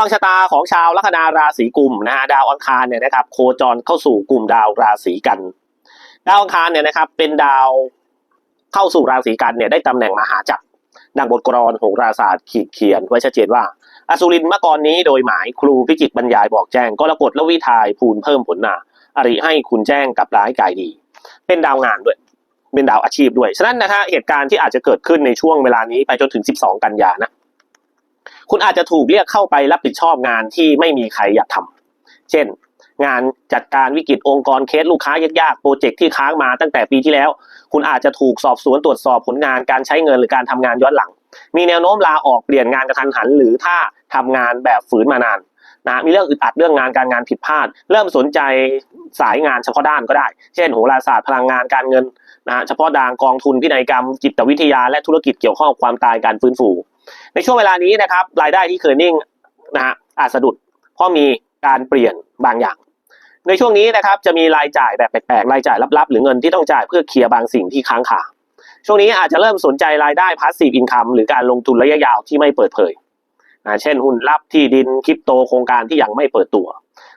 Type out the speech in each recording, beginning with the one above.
ดวงชะตาของชาวลัคนาราศีกุมนะฮะดาวอังคารเนี่ยนะครับโคจรเข้าสู่กลุ่มดาวราศีกัน ดาวอังคารเนี่ยนะครับเป็นดาวเข้าสู่ราศีกันเนี่ยได้ตำแหน่งมหาจักรดังบทกรอนโหราศาสตร์ขีดเขียนไว้ชัดเจนว่า อสุรินทร์เมื่อก่อนนี้โดยหมายครูพิจิตรบรรยายบอกแจ้งก็รกฎและวิทายภูลเพิ่มผลนาอริให้คุณแจ้งกับร้ายกายดี เป็นดาวงานด้วย เป็นดาวอาชีพด้วย ฉะนั้นนะฮะเหตุการณ์ที่อาจจะเกิดขึ้นในช่วงเวลานี้ไปจนถึง 12 กันยานะ คุณอาจจะถูกเรียกเข้าไปรับผิดชอบงานที่ไม่มีใครอยากทำเช่น งานจัดการวิกฤตองค์กรเคสลูกค้ายากๆโปรเจกต์ที่ค้างมาตั้งแต่ปีที่แล้ว คุณอาจจะถูกสอบสวนตรวจสอบผลงานการใช้เงินหรือการทำงานย้อนหลัง มีแนวโน้มลาออกเปลี่ยนงานกระทันหัน หรือถ้าทำงานแบบฝืนมานานนะมีเรื่องอึดอัดเรื่องงานการงานผิดพลาด เริ่มสนใจสายงานเฉพาะด้านก็ได้ เช่นโหราศาสตร์พลังงานการเงินนะเฉพาะดานกองทุนพินัยกรรมจิตวิทยาและธุรกิจเกี่ยวข้องกับความตายการฟื้นฟู ในช่วงเวลานี้นะครับรายได้ที่เคยนิ่งนะฮะอาจสะดุดเพราะมีการเปลี่ยนบางอย่าง ในช่วงนี้นะครับจะมีรายจ่ายแบบแปลกๆรายจ่ายลับๆ หรือเงินที่ต้องจ่ายเพื่อเคลียร์บางสิ่งที่ค้างคาช่วงนี้อาจจะเริ่มสนใจรายได้พาสซีฟอินคัมหรือการลงทุนระยะยาวที่ไม่เปิดเผยนะเช่นหุ้นลับที่ดินคริปโตโครงการที่ยังไม่เปิดตัว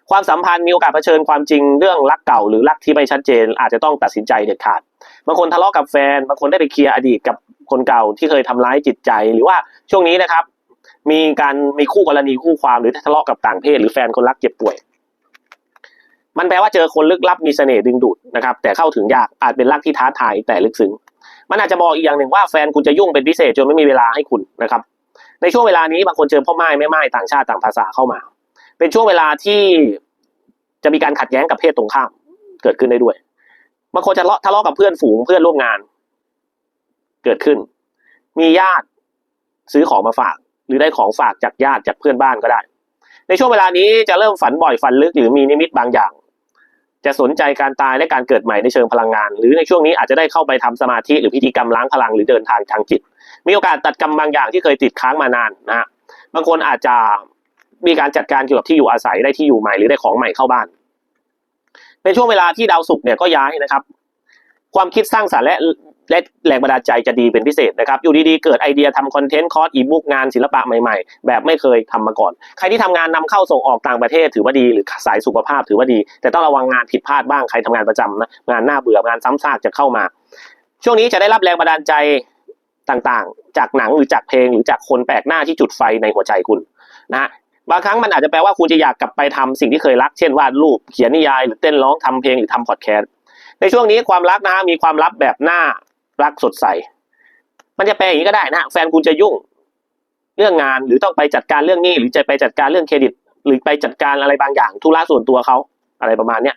ความสัมพันธ์มีโอกาสเผชิญความจริงเรื่องรักเก่าหรือรักที่ไม่ชัดเจน อาจจะต้องตัดสินใจเด็ดขาด บางคนทะเลาะกับแฟน บางคนได้ไปเคลียร์อดีตกับ คนเก่าที่เคยทำร้ายจิตใจหรือว่าช่วงนี้นะครับ มีการมีคู่กรณีคู่ความหรือทะเลาะกับต่างเพศ หรือแฟนคนรักเจ็บป่วย มันแปลว่าเจอคนลึกลับมีเสน่ห์ดึงดูดนะครับ แต่เข้าถึงยากอาจเป็นรักที่ท้าทายแต่ลึกซึ้งมันอาจจะบอกอีกอย่างหนึ่งว่าแฟนคุณจะยุ่งเป็นพิเศษจนไม่มีเวลาให้คุณนะครับ ในช่วงเวลานี้บางคนเจอพ่อไม้แม่ไม้ต่างชาติต่างภาษาเข้ามา เป็นช่วงเวลาที่จะมีการขัดแย้งกับเพศตรงข้ามเกิดขึ้นได้ด้วยบางคนจะทะเลาะทะเลาะกับเพื่อนฝูงเพื่อนร่วมงาน เกิดขึ้น มีญาติซื้อของมาฝาก หรือได้ของฝากจากญาติจากเพื่อนบ้านก็ได้ ในช่วงเวลานี้จะเริ่มฝันบ่อยฝันลึกหรือมีนิมิตบางอย่าง จะสนใจการตายและการเกิดใหม่ในเชิงพลังงาน หรือในช่วงนี้อาจจะได้เข้าไปทำสมาธิหรือพิธีกรรมล้างพลังหรือเดินทางทางจิต มีโอกาสตัดกรรมบางอย่างที่เคยติดค้างมานานนะฮะบางคนอาจจะมีการจัดการเกี่ยวกับที่อยู่อาศัยได้ที่อยู่ใหม่หรือได้ของใหม่เข้าบ้านเป็นช่วงเวลาที่ดาวศุกร์เนี่ยก็ย้ายนะครับ ความคิดสร้างสรรค์และ และแรงบันดาลใจจะดีเป็นพิเศษนะครับ อยู่ดีๆ เกิดไอเดียทำคอนเทนต์คอร์สอีบุ๊กงานศิลปะใหม่ๆ แบบไม่เคยทำมาก่อน ใครที่ทำงานนำเข้าส่งออกต่างประเทศถือว่าดีหรือสายสุขภาพถือว่าดี แต่ต้องระวังงานผิดพลาดบ้างใครทำงานประจำนะงานหน้าเบื่องานซ้ำซากจะเข้ามา ช่วงนี้จะได้รับแรงบันดาลใจต่างๆ จากหนังหรือจากเพลงหรือจากคนแปลกหน้าที่จุดไฟในหัวใจคุณนะบางครั้งมันอาจจะแปลว่าคุณจะอยากกลับไปทำสิ่งที่เคยรัก เช่นวาดรูปเขียนนิยายหรือเต้นร้องทำเพลงหรือทำพอดแคสต์ในช่วงนี้ความรักนะฮะมีความลับแบบหน่า รักสดใส มันจะแปลอย่างนี้ก็ได้นะแฟนคุณจะยุ่ง เรื่องงานหรือต้องไปจัดการเรื่องนี้ หรือจะไปจัดการเรื่องเครดิต หรือไปจัดการอะไรบางอย่างธุระส่วนตัวเขาอะไรประมาณเนี้ย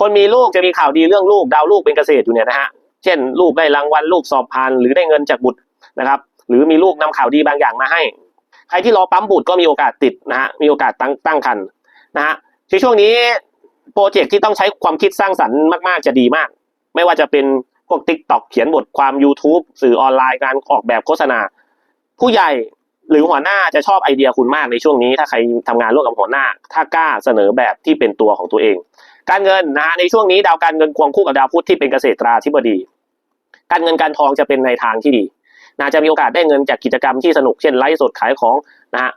คนมีลูกจะมีข่าวดีเรื่องลูกดาวลูกเป็นเกษตรอยู่เนี่ยนะฮะเช่น ลูกได้รางวัลลูกสอบผ่านหรือได้เงินจากบุตรนะครับ หรือมีลูกนำข่าวดีบางอย่างมาให้ ใครที่รอปั๊มบุตรก็มีโอกาสติดนะฮะมีโอกาสตั้งตั้งคันนะฮะในช่วงนี้โปรเจกต์ที่ต้องใช้ความคิดสร้างสรรค์มาก ๆ จะดีมาก ไม่ว่าจะเป็น พวก t ิ k t o k เขียนบทความ YouTube สื่อออนไลน์การออกแบบโฆษณา ผู้ใหญ่หรือหัวหน้าจะชอบไอเดียคุณมากในช่วงนี้ ถ้าใครทำงานร่วมกับหัวหน้า ถ้ากล้าเสนอแบบที่เป็นตัวของตัวเอง การเงินนะฮะในช่วงนี้ดาวการเงินควงคู่กับดาวพุธที่เป็นเกษตราธิบดี การเงินการทองจะเป็นในทางที่ดีนะจะมีโอกาสได้เงินจากกิจกรรมที่สนุกเช่นไลฟ์สดขายของนะฮะ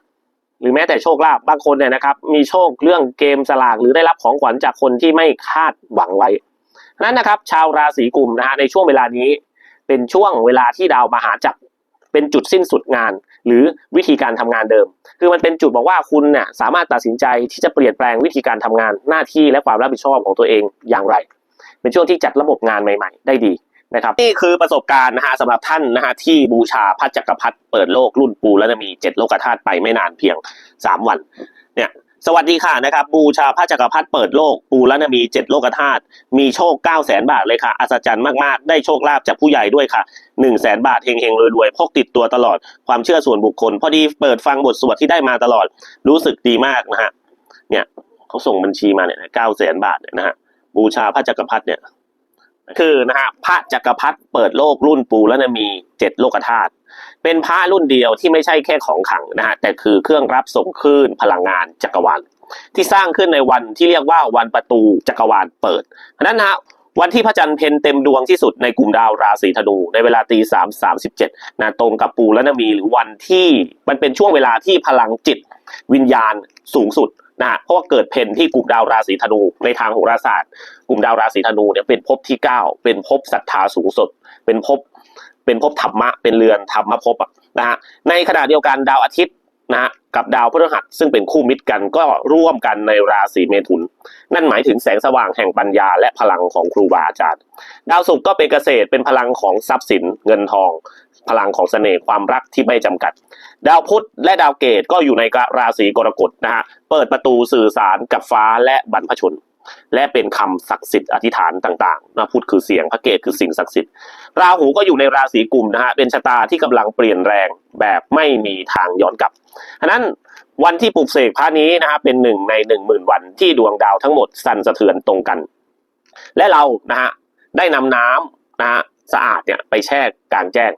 หรือแม้แต่โชคลาภบางคนเนี่ยนะครับมีโชคเรื่องเกมสลากหรือได้รับของขวัญจากคนที่ไม่คาดหวังไว้ นั้นนะครับ ชาวราศีกุมนะฮะในช่วงเวลานี้ เป็นช่วงเวลาที่ดาวมหาจักรเป็นจุดสิ้นสุดงาน หรือวิธีการทำงานเดิม คือมันเป็นจุดบอกว่าคุณเนี่ยสามารถตัดสินใจที่จะเปลี่ยนแปลงวิธีการทำงานหน้าที่และความรับผิดชอบของตัวเองอย่างไร เป็นช่วงที่จัดระบบงานใหม่ ๆ ได้ดีนะครับนี่คือประสบการณ์นะฮะสำหรับท่านนะฮะที่บูชาพระจักรพรรดิเปิดโลกรุ่นปูและมีเจ็ดโลกธาตุไปไม่นานเพียงสามวันเนี่ย สวัสดีค่ะนะครับ บูชาพระจักรพรรดิเปิดโลก ปูและมีเจ็ดโลกธาตุมีโชคเก้าแสนบาทเลยค่ะ อัศจรรย์มาก ๆ ได้โชคลาภจากผู้ใหญ่ด้วยค่ะหนึ่งแสนบาทเฮงๆรวยๆพกติดตัวตลอดความเชื่อส่วนบุคคล พอดีเปิดฟังบทสวดที่ได้มาตลอด รู้สึกดีมากนะฮะเนี่ยเขาส่งบัญชีมาเนี่ยเก้าแสนบาทเนี่ยนะฮะบูชาพระจักรพรรดิเนี่ย คือนะฮะพระจักรพรรดิเปิดโลกรุ่นปูแล้วนะมีเจ็ดโลกธาตุเป็นพระรุ่นเดียวที่ไม่ใช่แค่ของขังนะฮะแต่คือเครื่องรับส่งคลื่นพลังงานจักรวาลที่สร้างขึ้นในวันที่เรียกว่าวันประตูจักรวาลเปิดเพราะนั้นนะฮะวันที่พระจันทร์เพนเต็มดวงที่สุดในกลุ่มดาวราศีธนูในเวลาตีสามสามสิบเจ็ดนะตรงกับปูและนมีหรือวันที่มันเป็นช่วงเวลาที่พลังจิต วิญญาณสูงสุด นะฮะเพราะว่าเกิดเพนที่กลุ่มดาวราศีธนู ในทางโหราศาสตร์ กลุ่มดาวราศีธนูเนี่ยเป็นภพที่เก้าเป็นภพศรัทธาสูงสุด เป็นภพเป็นภพธรรมะ เป็นเรือนธรรมภพนะฮะในขณะเดียวกันดาวอาทิตย์นะฮะกับดาวพฤหัสซึ่งเป็นคู่มิตรกันก็ร่วมกันในราศีเมถุน นั่นหมายถึงแสงสว่างแห่งปัญญาและพลังของครูบาอาจารย์ ดาวศุกร์ก็เป็นเกษตรเป็นพลังของทรัพย์สิน เงินทอง พลังของเสน่ห์ความรักที่ไม่จำกัด ดาวพุธและดาวเกตก็อยู่ในราศีกรกฎนะฮะเปิดประตูสื่อสารกับฟ้าและบรรพชน และเป็นคำศักดิ์สิทธิ์อธิษฐานต่างๆนะพุธคือเสียงพระเกตคือสิ่งศักดิ์สิทธิ์ราหูก็อยู่ในราศีกุมนะฮะเป็นชะตาที่กำลังเปลี่ยนแรงแบบไม่มีทางย้อนกลับฉะนั้นวันที่ปลุกเสกพระนี้นะฮะเป็นหนึ่งในหนึ่งหมื่นวันที่ดวงดาวทั้งหมดสั่นสะเทือนตรงกัน และเรานะฮะได้นำน้ำนะฮะ สะอาดเนี่ยไปแช่กลางแจ้ง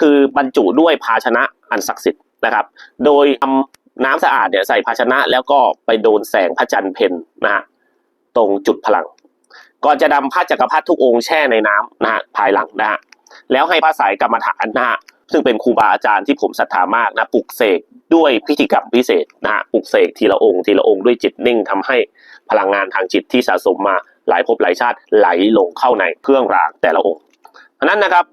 คือบรรจุด้วยภาชนะอันศักดิ์สิทธิ์นะครับ โดยทำน้ำสะอาดเนี่ยใส่ภาชนะแล้วก็ไปโดนแสงพระจันทร์เพนนะฮะตรงจุดพลัง ก่อนจะนำพระจักรพรรดิทุกองค์แช่ในน้ำนะฮะภายหลังนะฮะแล้วให้พระสายกรรมฐานนะฮะซึ่งเป็นครูบาอาจารย์ที่ผมศรัทธามากนะปลุกเสกด้วยพิธีกรรมพิเศษนะฮะปลุกเสกทีละองค์ทีละองค์ด้วยจิตนิ่งทำให้พลังงานทางจิตที่สะสมมาหลายภพหลายชาติไหลลงเข้าในเครื่องรางแต่ละองค์ ฉะนั้นนะครับ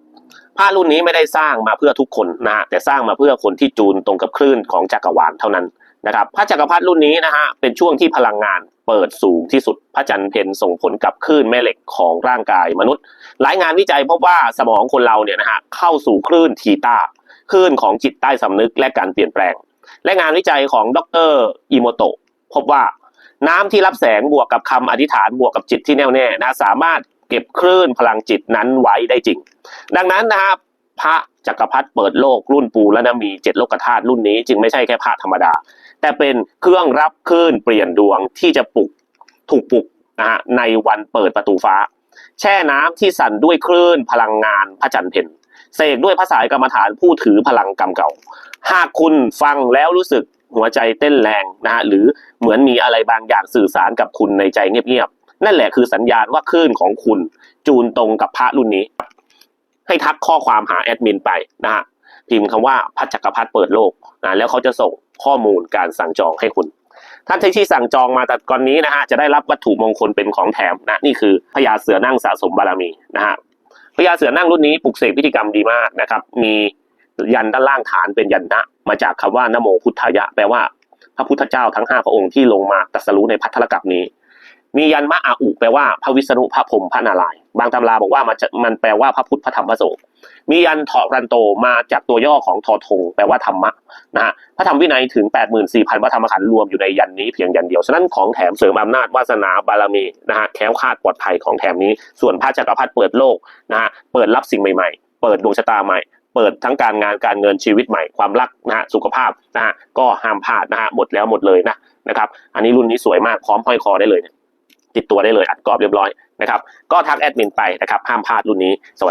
ผ้ารุ่นนี้ไม่ได้สร้างมาเพื่อทุกคนนะฮะแต่สร้างมาเพื่อคนที่จูนตรงกับคลื่นของจักรวาลเท่านั้นนะครับพระจักรพรรดิรุ่นนี้นะฮะเป็นช่วงที่พลังงานเปิดสูงที่สุดพระจันทร์เพนส่งผลกับคลื่นแม่เหล็กของร่างกายมนุษย์ หลายงานวิจัยพบว่าสมองคนเราเนี่ยนะฮะเข้าสู่คลื่นทีตาคลื่นของจิตใต้สำนึกและการเปลี่ยนแปลง และงานวิจัยของดรอิโมโตะพบว่าน้ำที่รับแสงบวกกับคำอธิษฐานบวกกับจิตที่แน่วแน่นะสามารถ เก็บคลื่นพลังจิตนั้นไว้ได้จริง ดังนั้นนะครับพระจักรพรรดิเปิดโลกรุ่นปูและนมีเจ็ดโลกธาตุรุ่นนี้ จึงไม่ใช่แค่พระธรรมดา แต่เป็นเครื่องรับคลื่นเปลี่ยนดวงที่จะปลุกถูกปลุกนะฮะในวันเปิดประตูฟ้า แช่น้ำที่สั่นด้วยคลื่นพลังงานพระจันทร์เพ็ญเสกด้วยภาษากรรมฐานผู้ถือพลังกรรมเก่า หากคุณฟังแล้วรู้สึกหัวใจเต้นแรงนะฮะหรือเหมือนมีอะไรบางอย่างสื่อสารกับคุณในใจเงียบ นั่นแหละคือสัญญาณว่าคลื่นของคุณจูนตรงกับพระรุ่นนี้ ให้ทักข้อความหาแอดมินไปนะฮะพิมพ์คำว่าพระจักรพรรดิเปิดโลกนะแล้วเขาจะส่งข้อมูลการสั่งจองให้คุณ ท่านที่สั่งจองมาแต่ก่อนนี้นะฮะจะได้รับวัตถุมงคลเป็นของแถมนะนี่คือพญาเสือนั่งสะสมบารมีนะฮะพญาเสือนั่งรุ่นนี้ปลุกเสกพิธีกรรมดีมากนะครับ มียันด้านล่างฐานเป็นยันนะมาจากคำว่านโมพุทธายะ แปลว่าพระพุทธเจ้าทั้งห้าพระองค์ที่ลงมาตรัสรู้ในพัทธลกัปนี้ มียันมะอาอุแปลว่าพระวิษณุพระพรหมพระนารายณ์บางตำราบอกว่ามันจะมันแปลว่าพระพุทธพระธรรมพระสงฆ์มียันถอรันโตมาจากตัวย่อของทอทงแปลว่าธรรมะนะฮะพระธรรมวินัยถึง 84,000พระธรรมขันธ์รวมอยู่ในยันนี้เพียงยันเดียว ฉะนั้นของแถมเสริมอำนาจวาสนาบารมีนะฮะแคล้วคลาดปลอดภัยของแถมนี้ ส่วนพระจักรพรรดิเปิดโลกนะฮะเปิดรับสิ่งใหม่ๆ เปิดดวงชะตาใหม่เปิดทั้งการงานการเงินชีวิตใหม่ความรักนะฮะสุขภาพนะฮะก็ห้ามพลาดนะฮะหมดแล้วหมดเลยนะนะครับอันนี้รุ่นนี้สวยมากพร้อมห้อยคอได้เลยเนี่ย ติดตัวได้เลยอัดกรอบเรียบร้อยนะครับ ก็ทักแอดมินไปนะครับ ห้ามพลาดรุ่นนี้สวัสดี